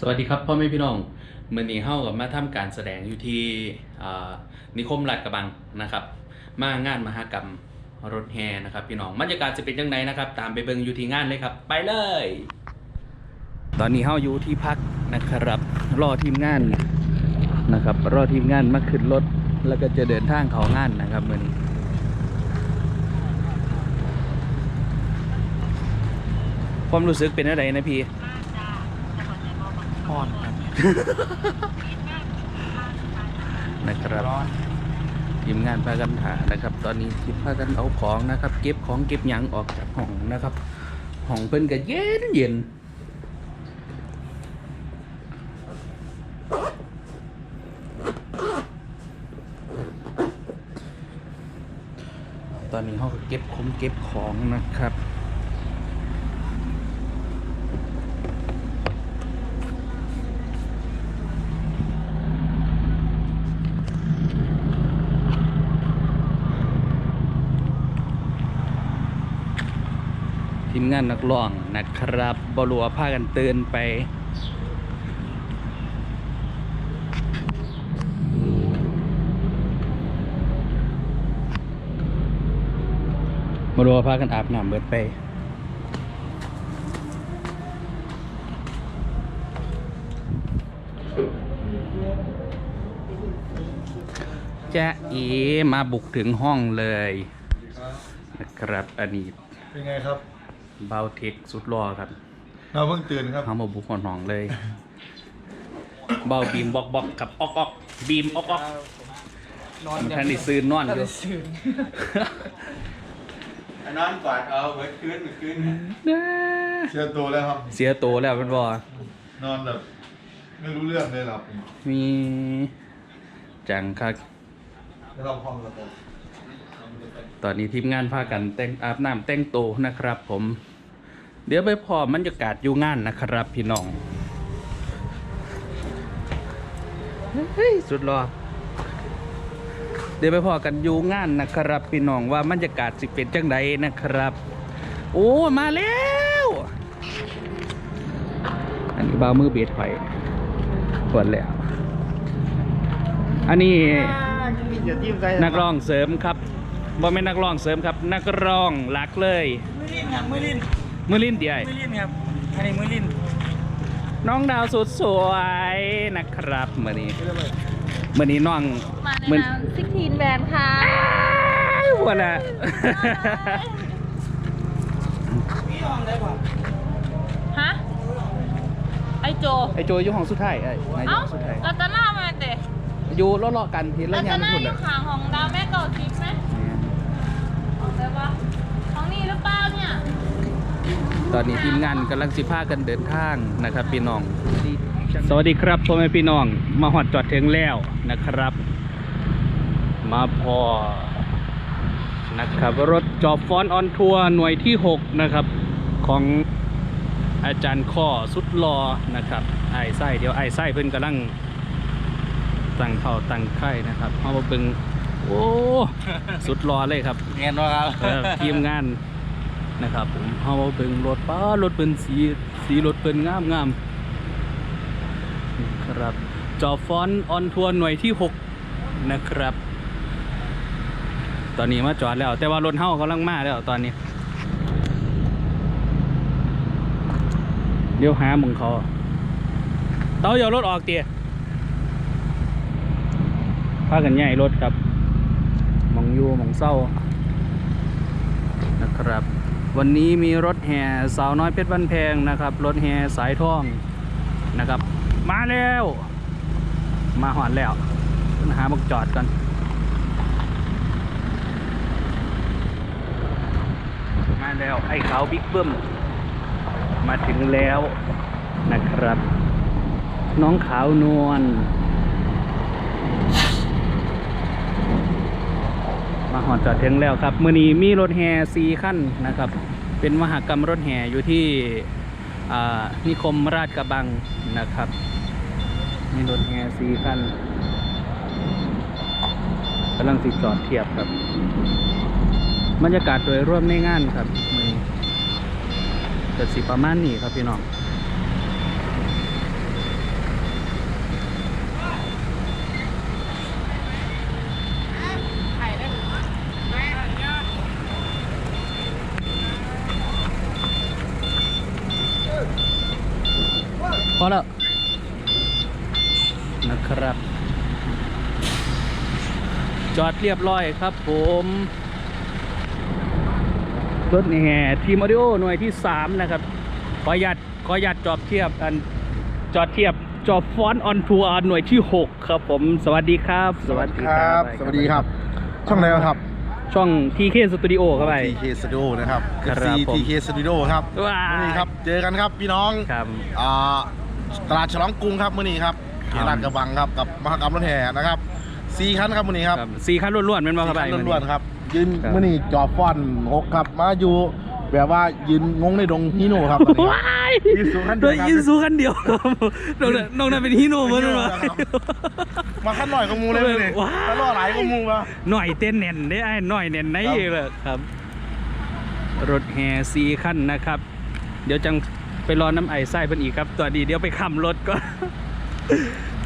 สวัสดีครับพ่อแม่พี่น้องมือนี้เฮากับมาทำการแสดงอยู่ที่นิคมลาดกระบังนะครับ มางานมหกรรมรถแห่นะครับ พี่น้องบรรยากาศจะเป็นยังไงนะครับ ตามไปเบิ่งอยู่ที่งานเลยครับ ไปเลย ตอนนี้เฮาอยู่ที่พักนะครับ รอทีมงานนะครับ รอทีมงานมาขึ้นรถแล้วก็จะเดินทางเขางานนะครับมือนี้ความรู้สึกเป็นอะไรนะพี่ พอนครับ นะครับทีมงานพากันหานะครับ ตอนนี้ทีมพากันเอาของนะครับ เก็บของเก็บหยังออกจากห้องนะครับห้องเพิ่นก็เย็นเย็นตอนนี้เขาก็เก็บของเก็บของนะครับ งานนักร้องนะครับบรัวาพากันเตือนไป บรัวาพากันอาบน้ำเบิดไปแจ๊ะอีมาบุกถึงห้องเลยนะครับอันนี้เป็นไงครับ เบาเทคสุดรอครับเราเพิ่งตื่นครับทำมาบุกหอนหองเลย เบาบีมบอกบอกกับออกออกบีมออกออกนอนท่านนี่ซื้อนอนอยู่ซื่นนอนกอดเอาเมื่อคืนเมื่อคืนเชื่อตัวแล้วครับ เสียโตวแล้วเป็นบอนอนแบบไม่รู้เรื่องเลยหลับมีจังครับแล้วทำห้องระบบ ตอนนี้ทีมงานพากันแต่งอาบน้ำแต่งตัวนะครับ ผม เดี๋ยวไปพอบรรยากาศอยู่งานนะครับ พี่น้องเฮ้ยสุดรอเดี๋ยวไปพอกันอยู่งานนะครับ พี่น้องว่าบรรยากาศสิเป็นจังใดนะครับ โอ้มาแล้ว อันนี้บ่าวมือเบียดไฟกดแล้ว อันนี้อย่าจิ้มใจนักร้องเสริมครับ บ่แม่นนักร้องเสริมครับ นักร้องหลักเลย มือลินครับมือลินมือลิ้นเดียมือลินครับอันนี้มือลินน้องดาวสุดสวยนะครับมื่อนี้มื่อนี้น้องมาในมื่อนามซิกทีนแบรนด์ค่ะหัวละฮะไอโจไอโจอยู่ห้องสุดท้ายไอ้นายอยู่เอ้าห้องสุดท้ายเราจะหน้ามาเตะอยู่เลาะๆกันทีเราละยาจะมหน้าพุ่นอเลยู่ยข้างของดาวแม่เก่าทิพย์ไหม ได้ปะของนี่หรือเปล่าเนี่ยตอนนี้ทีมงานกำลังสิพากันเดินทางนะครับพี่น้อง สวัสดีครับพ่อแม่พี่น้อง มาหอดจอดถึงแล้วนะครับ มาพอนะครับรถจอบฟอนออนทัวร์หน่วยที่ 6 นะครับ ของอาจารย์ข้อสุดรอนะครับไอ้ไส้เดี๋ยวไอ้ไส้เพิ่นกำลังตั้งเข่าตั้งไข่นะครับเอามาเบิ่งโอ้ สุดรอเลยครับเงี้ยว่าครับเออทีมงานนะครับผมเอามาเบิ่งรถป้ารถเป็นสีสีรถเป็นงามงามครับจอฟอนออนทัวร์หน่วยที่ 6 นะครับ ตอนนี้มาจอดแล้ว แต่ว่ารถเฮากำลังมาแล้วตอนนี้ เดี๋ยวหาหมึงเขาเต้าอย่ารถออกเตี๋ยพากันใหญ่รถครับหม อยู่หมองเศร้านะครับ วันนี้มีรถแห่สาวน้อยเพชรบ้านแพงนะครับ รถแห่สายท่องนะครับ มาแล้ว มาหอนแล้วหาบักจอดกันมาแล้ว ไอ้ขาวบิ๊กเบิ้มมาถึงแล้วนะครับ น้องขาวนวล มาหอดจอดถึงแล้วครับ มือนี้มีรถแห่สี่ขั้นนะครับ เป็นมหกรรมรถแห่อยู่ที่นิคมราชกระบังนะครับ มีรถแห่สี่ขั้นกำลังสิจอดเทียบครับบรรยากาศโดยรวมในงานครับมือเกิดสิประมาณนี้ครับพี่น้อง พอแล้วนะครับ จอดเรียบร้อยครับผมรถแห่ทีมออดิโอหน่วยที่ 3 นะครับ ขออนุญาตขออนุญาตจอดเทียบอันจอดเทียบจอดฟอนต์ออนทัวร์หน่วยที่ 6 ครับผมสวัสดีครับ สวัสดีครับ สวัสดีครับ ช่องไหนครับ ช่อง TK Studio ครับไป TK Studio นะครับครับ FC ผม TK Studio ครับว้ายนี่ครับ เจอกันครับพี่น้องครับอ่า ตลาดฉลองกรุงครับมื้อนี้ครับคเขรับตลาดกระบังครับกับมหกรรมรถแห่นะครับสี่คันครับมื้อนี้ครับครับสี่คันล้วนๆเป็นบ่ครับสี่ไปคันล้วนๆครับยืนครับมื้อนี้จอฟอนหกครับมาอยู่แบบว่ายืนงงในดงฮิโน่ครับตอนนี้ครับว้ายอิซูคันเดียวครับโดยอิซูคันเดียวครับนอกนั้นนอกนั้นเป็นฮีโน่หมดเลยมาขั้นหน่อยกับมูเลยเลยว้าวถ้าล่อหลายกับมูมาหน่อยเต้นแน่นได้ไอ้หน่อยแน่นไหนครับเลยครับ รถแห่ซีขั้นนะครับ เดี๋ยวจัง ไปรอน้ำไอ้ไส้เพิ่นอีกครับตัวดีเดี๋ยวไปขับรถก่อน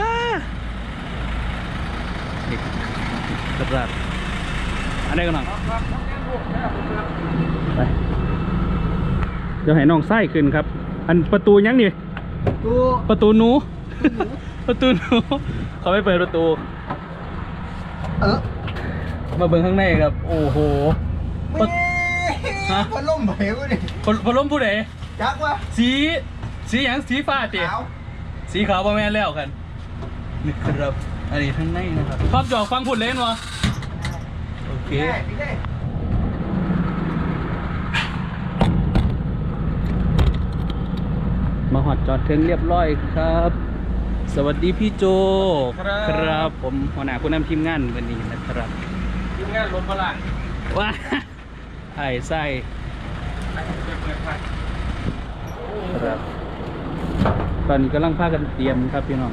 อ่านี่ครับอันนี้ก็หน่อยไปเดี๋ยวให้น้องไส้ขึ้นครับ อันประตูยังนี่กูประตูหนู ประตูหนูเขาไม่เปิดประตู เออมาเบิ่งข้างในครับ โอ้โหไม่ฮะพัดลมเหวดิพลพลมผู้ใด จักวะสีสีหยังสีฟ้าเตะขาวสีขาวประแม่นแล้วกันนี่ครับอันนี้ข้างในนะครับครอบจอกฟังพูดเล่นวะโอเคแก่พี่ได้มาหอดจอดถึงเรียบร้อยครับ สวัสดีพี่โจครับครับผมหัวหน้าผู้นำทีมงานวันนี้นะครับทีมงานรถพลังว้าไอ้ไส้ครับ ตอนนี้กำลังพากันเตรียมครับพี่น้อง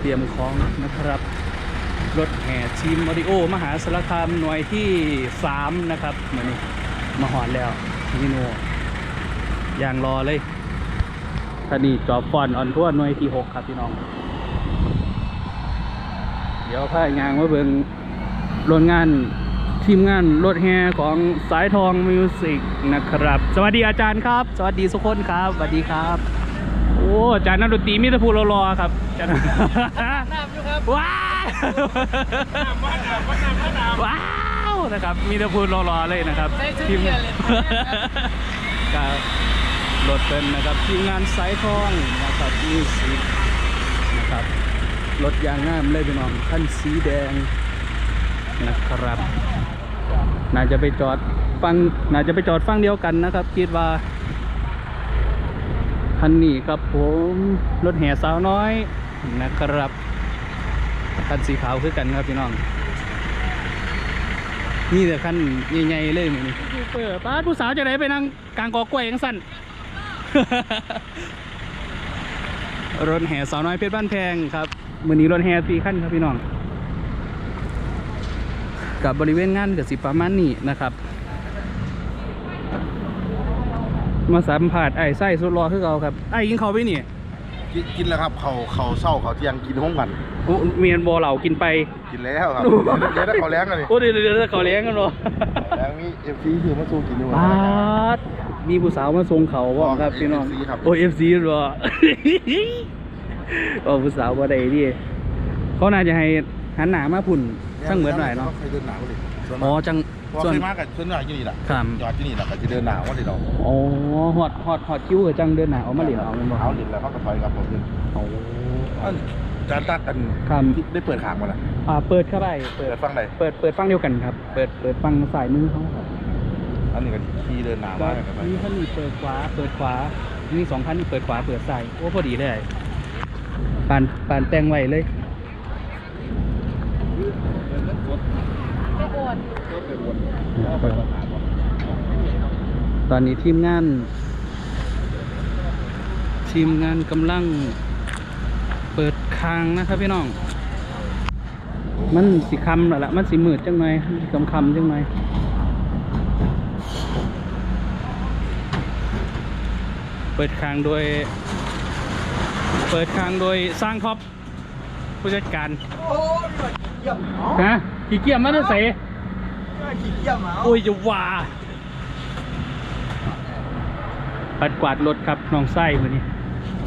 เตรียมของนะครับ รถแห่ทีมออดิโอ มหาสารคามหน่วยที่ 3 นะครับเหมือนนี้มาหอนแล้วนี่โนอย่างรอเลยท่านี่จอบฟอนออนทั่วหน่วยที่ 6 ครับพี่น้อง เดี๋ยวพายางมาเบิ่งรถงานทีมงานรถแห่ของสายทองมิวสิกนะครับ สวัสดีอาจารย์ครับ สวัสดีทุกคนครับ สวัสดีครับ โอ้อาจารย์นักดนตรีมิตรภูรรอๆครับอาจารย์น้ำอยู่ครับว้าวว้าวนะครับมีแต่พูดรอๆเลยนะครับได้ชื่อทีมเกียร์เลยกับรถเป็นนะครับทีมงานสายทองนะครับมิวสิกนะครับรถยางงามเลยพี่น้องขั้นสีแดงนะครับน่าจะไปจอดฟังน่าจะไปจอดฟังเดียวกันนะครับ คิดว่า คันนี้ครับผมรถแห่สาวน้อยนะครับคันสีขาวคือกันครับพี่น้องนี่แต่คันใหญ่ๆเลยมือนี้เปิดป้าผู้สาวจะไหนไปนั่งกลางกอกล้วยยังสั้นรถแห่สาวน้อยเพชรบ้านแพงครับมือนี้รถแห่สีขั้นครับพี่น้องกับบริเวณงานกับสิประมาณนี้นะครับ มาสัมผัสไอ้ไส้สุดรอคือเราครับไอ้กินเขาวไปนี่กินกินแล้วครับเขาเขาเศร้าเขาเที่ยงกินห้องกันโอ้เมียนบอเหล่ากินไปกินแล้วครับเดี๋ยวได้เขาแล้งกันเลยโอ้เดี๋ยวเดี๋ยวเดี๋ยวเขาเลี้ยงกันเหรอแล้วมีเอฟซีคือมาสู้กินด้วยปาดมีผู้สาวมาส่งเขาบ่ครับพี่น้อง FC ครับโอ้เอฟซีเหรอโอ้ผู้สาวบ่ได้ดิเขาน่าจะให้หันหน้ามาพุ่นช่างเหมือนหน่อยเนาะเคยเดินหนาวเลยส่วนอ๋อมากจัง พอส่วน เคยมากับส่วนใหญ่ที่นี่แหละครับจอดที่นี่แหละก็จะเดินหนาวว่าเดี๋ยวเราอ๋อฮอดฮอดฮอดคิ้วกับจังเดินหนาเอามาเหลียวเอามันบ่เท้าหลินแล้วเขาก็ถอยกับผมเลยโอ้จานตัดกันครับ ที่ได้เปิดขางมาแล้วอ่าเปิดเข้าไปเปิเปิดดฟังไหนเปิดเปิดฟังเดียวกันครับ เปิดเปิดฟังสายมือเขาครับอันนี้ก็ขี่เดินหนาวก็มากกันไปมีคันนี้เปิดขวาเปิดขวามีสองคันเปิดขวาเปิดซ้ายโอ้พอดีเลยปานปานแต่งไว้เลย ไปโอน ตอนนี้ทีมงาน ทีมงานกำลังเปิดคางนะครับพี่น้อง มันสีคำแล้วละมันสีมืดจังหน่อยคำคำๆจังหน่อยเปิดคางโดย เปิดคางโดยสร้างท็อปผู้จัดการโอ้ยเยี่ยมเนาะฮะขี้เกียจมาได้ใส่ ขี้เกียจเนาโอ้ยจะว่าปัดกวาดรถครับน้องไส้วันนี้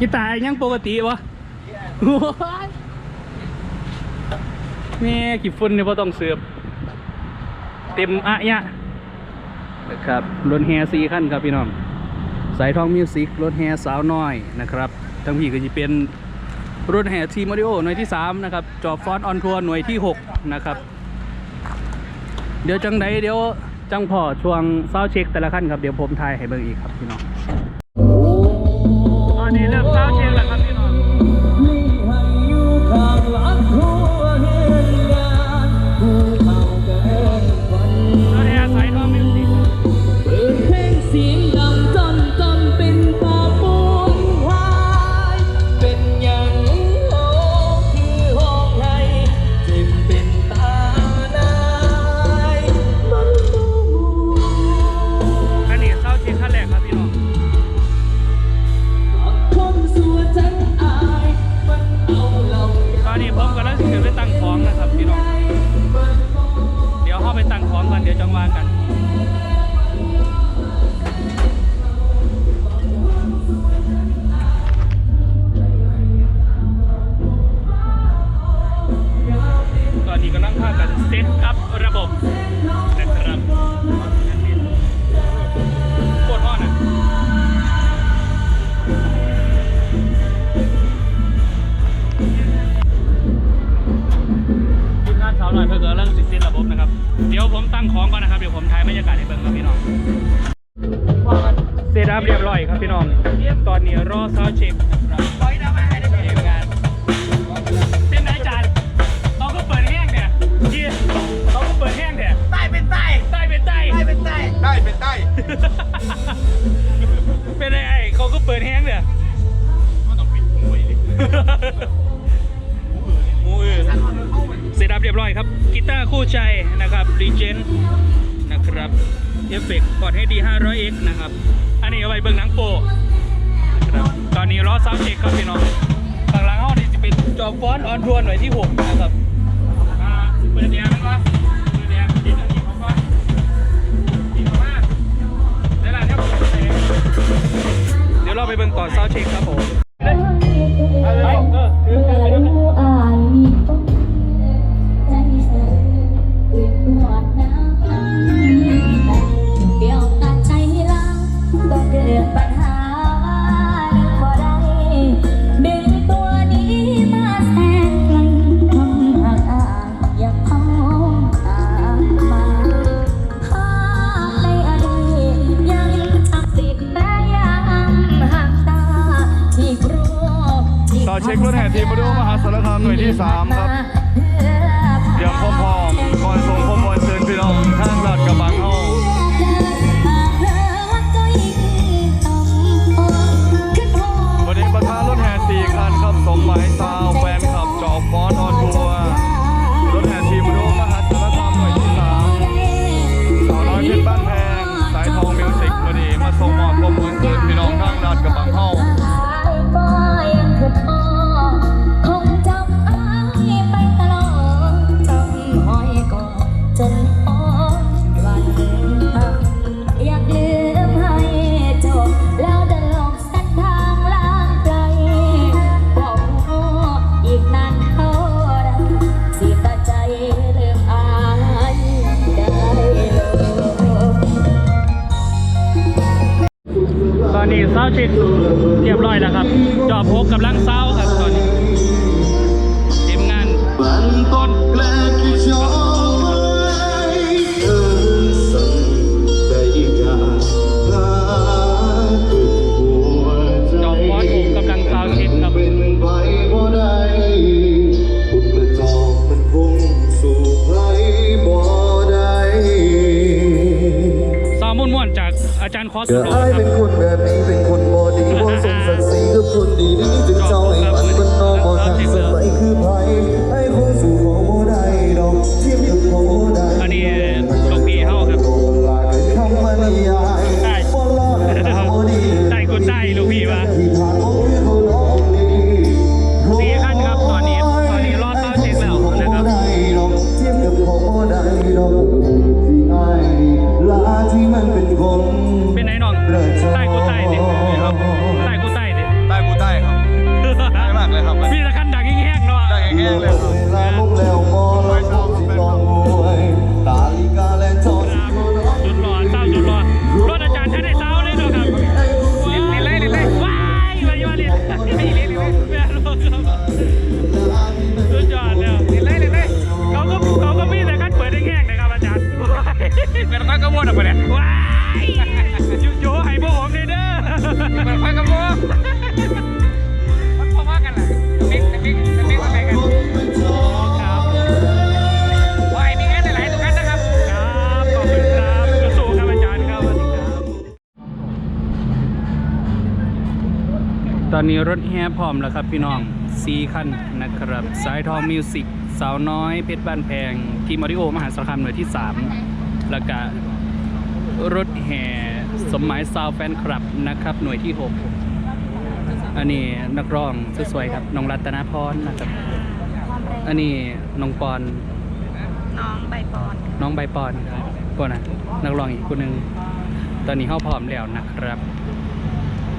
กีตาร์ยังปกติวะแม่ขี้ฝุ่นเนี่ยพอต้องเสือบเต็มอะเนี่ยนะครับรถแฮซีขั้นครับพี่น้อง สายทองมิวสิกรถแฮสาวน้อยนะครับ ทั้งพี่ก็จะเป็นรถแห่ทีมอริโอหน่วยที่ 3 นะครับ จอบฟอนออนทัวร์หน่วยที่ 6 นะครับ เดี๋ยวจังไดเดี๋ยวจังพอช่วงเศร้าเช็คแต่ละขั้นครับเดี๋ยวผมทายให้เบิ่งอีกครับพี่น้อง หน่อยเพื่อกำลังสิสิระบบนะครับ เดี๋ยวผมตั้งของก่อนนะครับ เดี๋ยวผมถ่ายบรรยากาศให้เบิ่งครับพี่น้องเซตอัพเรียบร้อยครับพี่น้อง ตอนนี้รอซาวด์เช็คนะครับทีมงานเป็นไหนจานเขาก็เปิดแห้งเนี่ยยี่เขาก็เปิดแห้งเนี่ยใต้เป็นใต้ใต้เป็นใต้ใต้เป็นใต้ได้เป็นได้เป็นไงไอ้เขาก็เปิดแห้งเนี่ยมันต้องปิดมวยดิหมูอื่น เสร็จรับเรียบร้อยครับกีตาร์คู่ใจนะครับรีเจนนะครับเอฟเฟกต์กดให้ดี 500x นะครับ อันนี้เอาไว้เบิ่งหนังโปนะครับตอนนี้รอซาวด์เช็คครับพี่น้องข้างหลังห้องนี้จะเป็นจอฟอนออนทวนหน่วยที่ 6 นะครับอ่าเปิดแอร์ไหมวะเปิดแอร์ดีนะดีเขาก็ดีมากเดี๋ยวเราเนี่เดี๋ยวเราไปเบิ่งก่อนซาวเช็คครับผมไปเออถือกันไปด้วย อนนี้เศร้าเช็คเรียบร้อยแล้วครับ จอบพกกำลังเศร้าครับตอนนี้ทีมงานมันต้นแปลกที่ชอยเอินสั่งได้อีกอย่างพาขึ้นหัวใจจอบฟอนผมกำลังเศร้าเช็คครับเป็นไป ลู ตอนนี้รถแห่พร้อมแล้วครับพี่น้องซีคันนะครับ สายทองมิวสิกสาวน้อยเพชรบ้านแพง ทีมมาริโอมหาสารคามหน่วยที่ 3 แล้วก็รถแห่สมหมายซาวแฟนคลับนะครับ หน่วยที่ 6 อันนี้นักร้องสวยๆครับน้องรัตนาพรนะครับ อันนี้น้องปอนน้องใบปอนน้องใบปอนครับก่อนนะนักร้องอีกคนหนึ่งตอนนี้เข้าพร้อมแล้วนะครับ